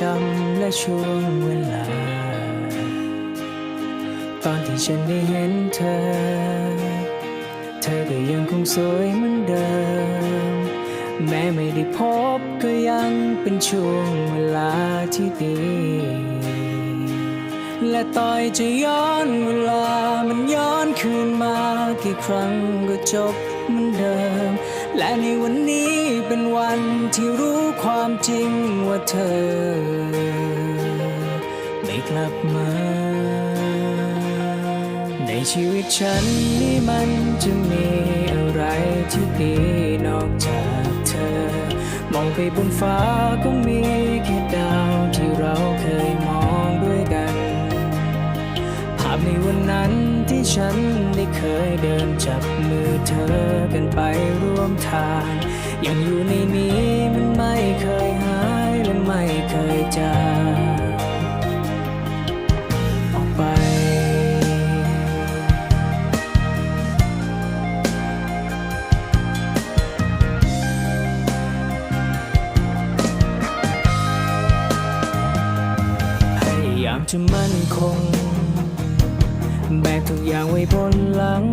จำและช่วงเวลา ตอนที่ฉันได้เห็นเธอ เธอก็ยังคงสวยเหมือนเดิม แม้ไม่ได้พบก็ยังเป็นช่วงเวลาที่ดี และต่อยจะย้อนเวลามันย้อนคืนมากี่ครั้งก็จบเหมือนเดิม และในวันนี้เป็นวันที่รู้ความจริงว่าเธอ ไม่กลับมา ในชีวิตฉันนี่มันจะมีอะไรที่ดีนอกจากเธอ มองไปบนฟ้าก็มีแค่ดาวที่เราเคยมองด้วยกัน ภาพในวันนั้น ฉันได้เคยเดินจับมือเธอกันไปร่วมทาง ยังอยู่ในนี้มันไม่เคยหายและไม่เคยจางออกไปพยายามจะมั่นคง แบกทุกอย่างไว้บนหลัง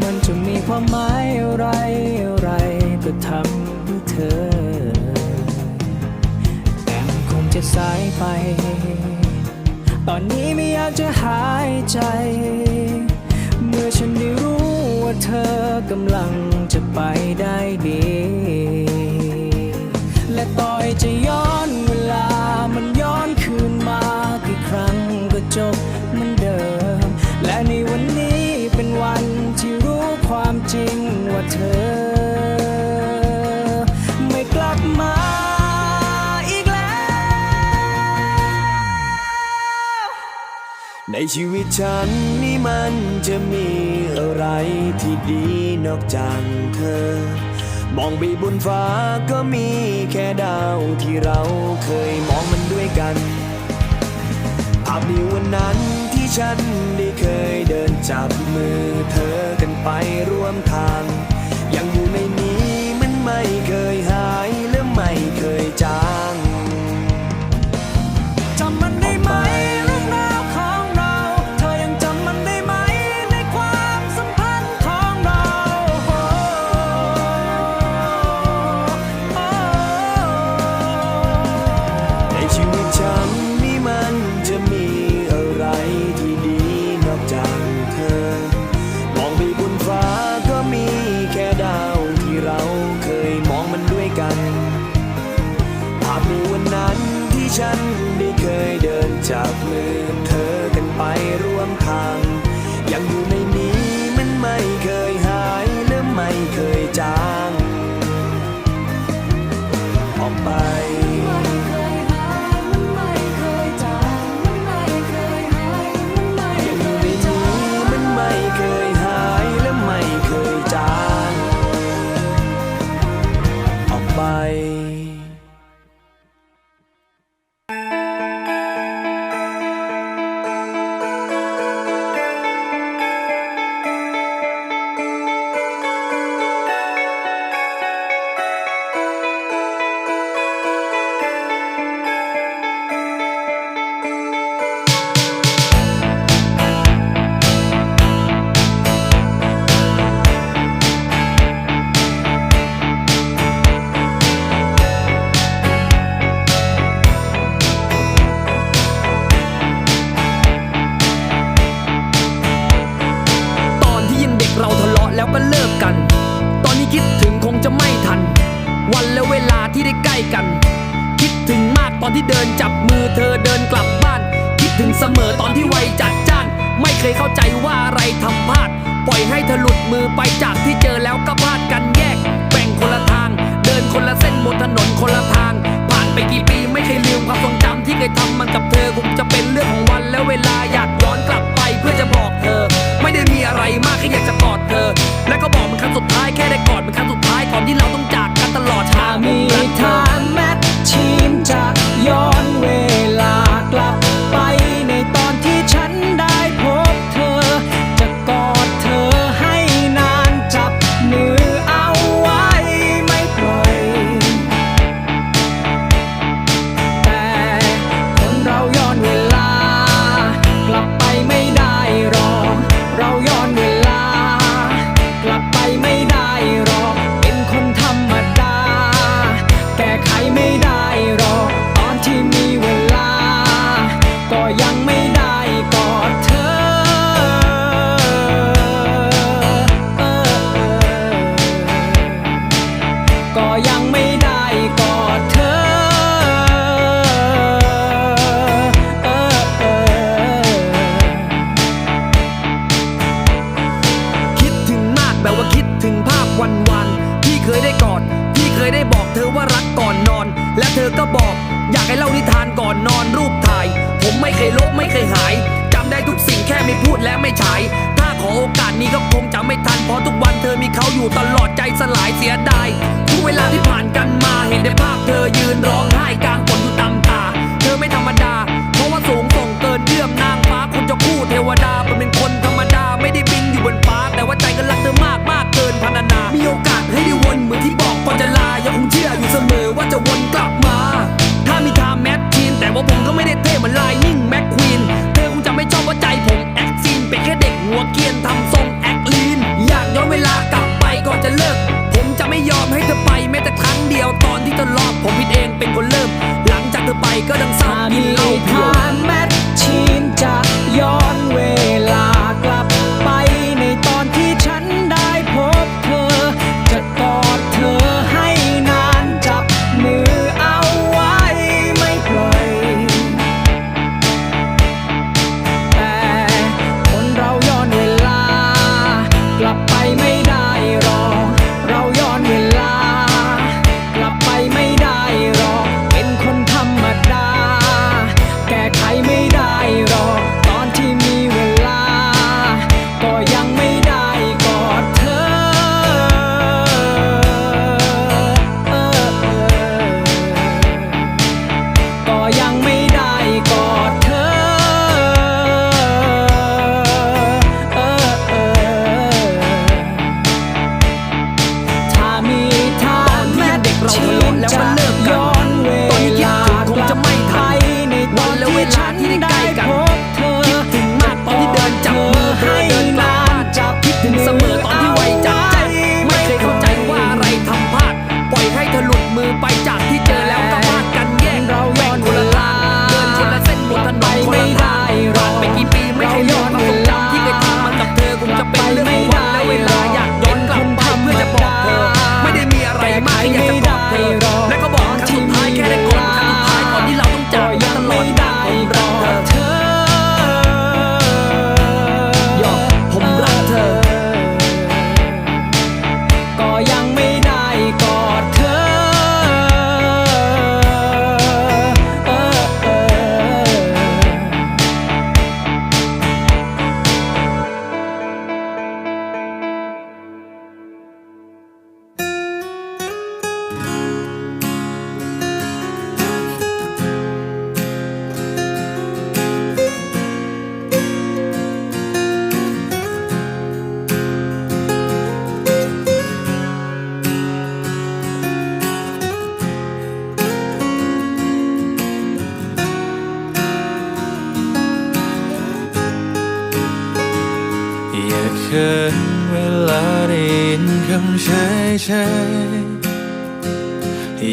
มันจะมีความหมายอะไรอะไรก็ทำเพื่อเธอ แต่มันคงจะสายไป ตอนนี้ไม่อยากจะหายใจ เมื่อฉันได้รู้ว่าเธอกำลังจะไปได้ดี และต่อยจะ ชีวิตฉันนี่มันจะมีอะไรที่ดีนอกจากเธอ มองไปบนฟ้าก็มีแค่ดาวที่เราเคยมองมันด้วยกันภาพในวันนั้นที่ฉันได้เคยเดินจับมือเธอกันไปร่วมทางยัง ตอนที่เดินจับมือเธอเดินกลับบ้าน คิดถึงเสมอตอนที่วัยจัดจ้าน ไม่เคยเข้าใจว่าอะไรทำพลาด ปล่อยให้เธอหลุดมือไปจากที่เจอแล้วก็พลาดกันแยกแบ่งคนละทาง เดินคนละเส้นบนถนนคนละทาง ผ่านไปกี่ปีไม่เคยลืมความทรงจำที่เคยทำมันกับเธอคงจะเป็นเรื่องของวัน่เคยได้กอดพี่เคยได้บอกเธอว่ารักก่อนนอน และเธอก็บอก อยากให้เล่านิทานก่อนนอนรูปถ่าย ผมไม่เคยลบไม่เคยหายจำได้ทุกสิ่งแค่ไม่พูดและไม่ฉาย ถ้าขอโอกาสนี้ก็คงจะไม่ทันเพราะทุกวันเธอมีเขาอยู่ตลอดใจสลายเสียดายทุกเวลาที่ผ่านกันมาเห็นได้ภาพเธอยืนร้องไห้กลางฝนอยู่ตามตา เธอไม่ธรรมดา เพราะว่าสูงส่งเกินเยื่อมนางฟ้าคุณจะคู่เทวดาเป็นคนธรรมดาไม่ได้บินอยู่บนฟ้า แต่ว่าใจก็รักเธอมากมากเกินพรรณนา เสมอว่าจะวนกลับ เฉย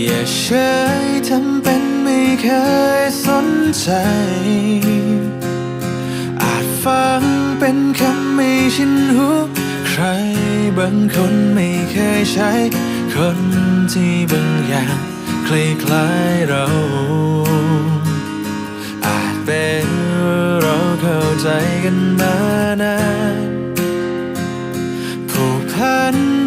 อย่าเฉยทำเป็นไม่เคยสนใจ อาจฟังเป็นคำไม่ชินหู ใครบางคนไม่เคยใช้ คนที่บางอย่างคล้ายๆเรา อาจเป็นเราเข้าใจกันมานาน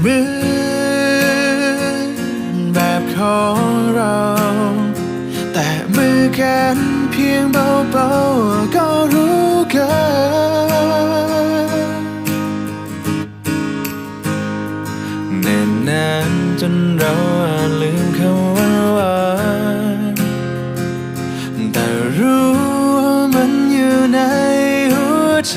เหมือนแบบของเรา แต่มือกันเพียงเบาๆก็รู้กันเน่นนานจนเราอาจลืมคำว่าหวานแต่รู้ว่ามันอยู่ในหัวใจ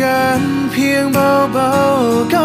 กันเพียงเบาๆ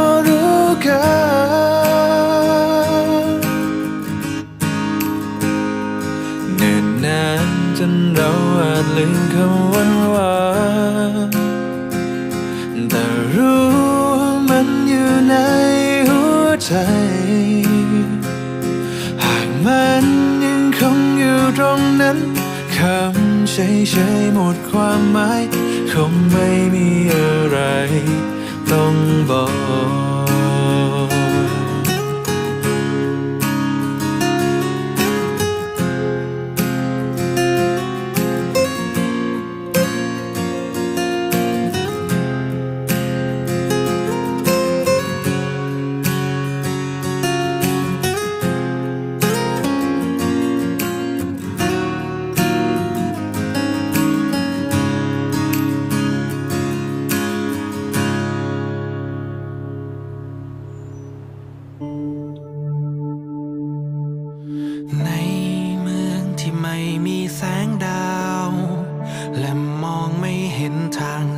ในเมืองที่ไม่มีแสงดาว และมองไม่เห็นทาง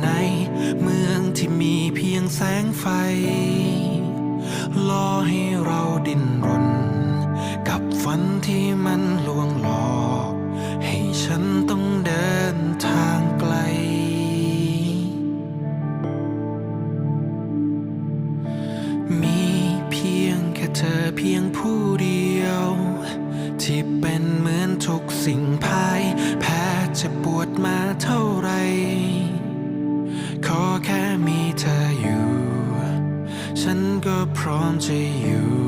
ที่เป็นเหมือนทุกสิ่งภายแพ้จะปวดมาเท่าไร ขอแค่มีเธออยู่ ฉันก็พร้อมจะอยู่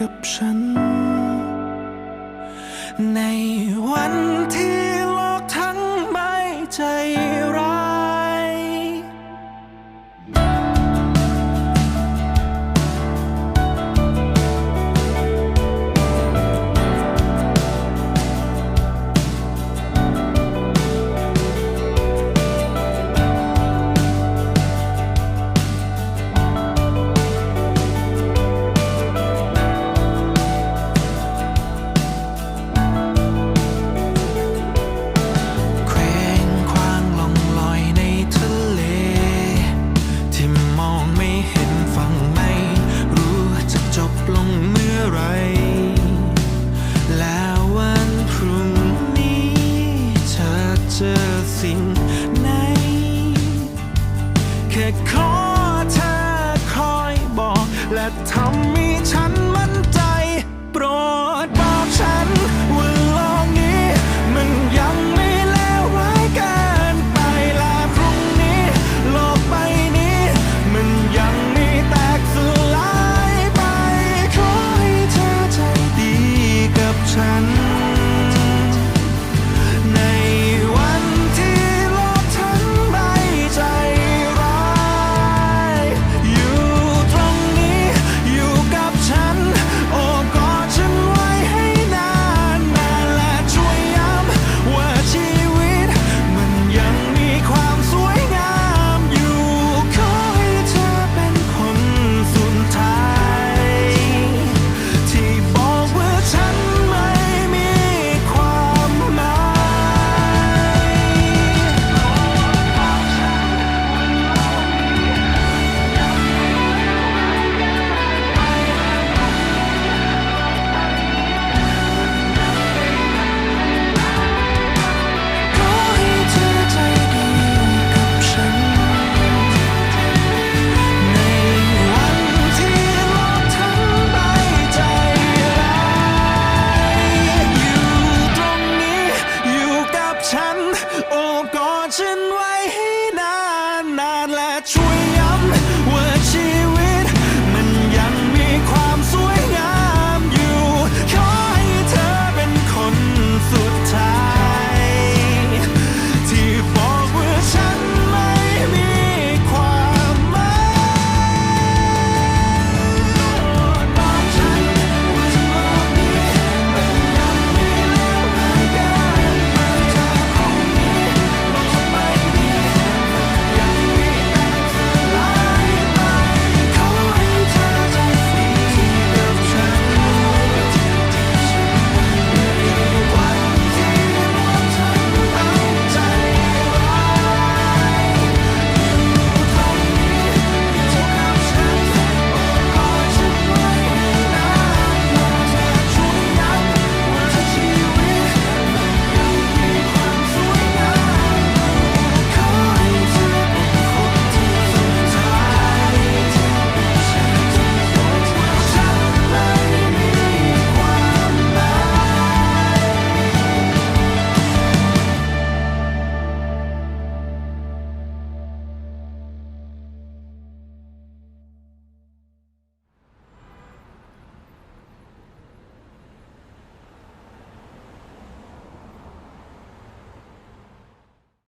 กับฉัน ใน